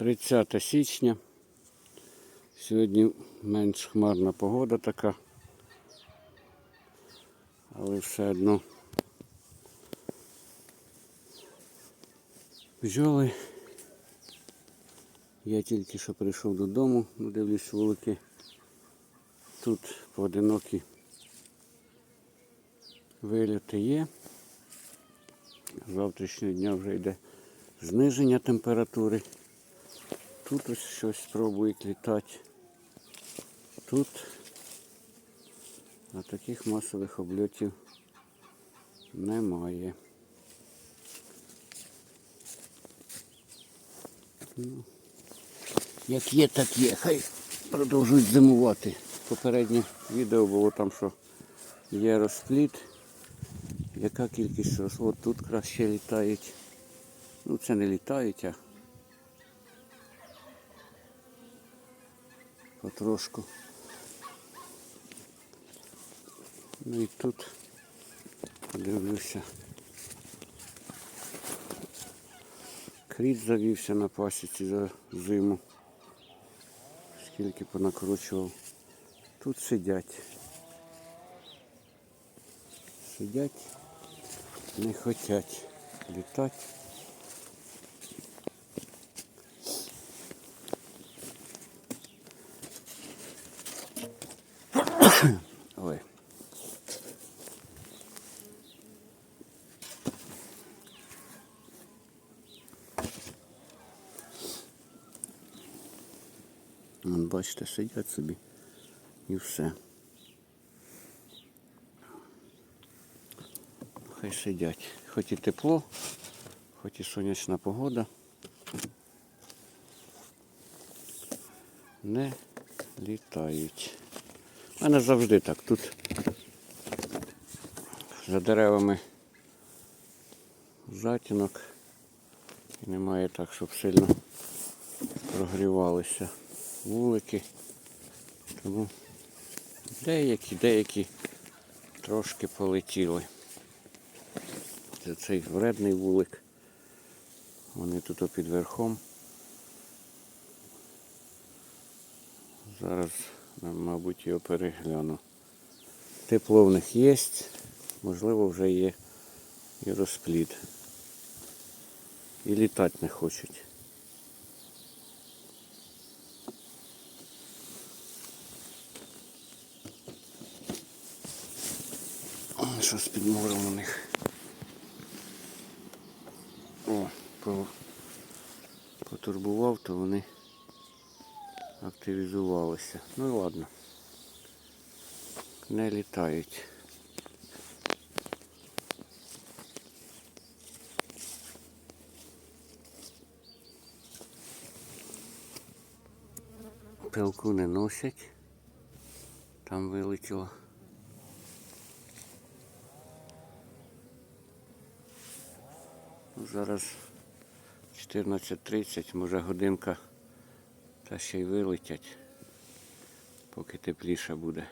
30 січня. Сьогодні менш хмарна погода така. Але все одно бджоли. Я тільки що прийшов додому, ну, дивлюсь вулики. Тут поодинокі вильоти є. З Завтрашнього дня вже йде зниження температури. Тут ось щось спробують літати. Тут а таких масових обльотів немає. Ну, як є, так є. Хай продовжують зимувати. Попереднє відео було там, що є розпліт. Яка кількість. От тут краще літають. Ну це не літають, а потрошку. Ну і тут подивлюся. Кріт завівся на пасіці за зиму. Скільки понакручував. Тут сидять. Сидять, не хочуть літати. Ой. Вон, бачите, сидять собі і все. Хай сидять. Хоч і тепло, хоч і сонячна погода. Не літають. У мене завжди так. Тут за деревами затінок. І немає так, щоб сильно прогрівалися вулики. Тому деякі, деякі трошки полетіли. Це цей вредний вулик. Вони тут під верхом. Зараз, мабуть, його перегляну. Тепло в них є, можливо, вже є і розплід. І літати не хочуть. Ой, Що з підмором у них. О, потурбував, то вони активізувалися. Ну і ладно. Не літають. Пилку не носять. Там вилетіло. Зараз 14.30, може годинка та ще й вилетять, поки тепліше буде.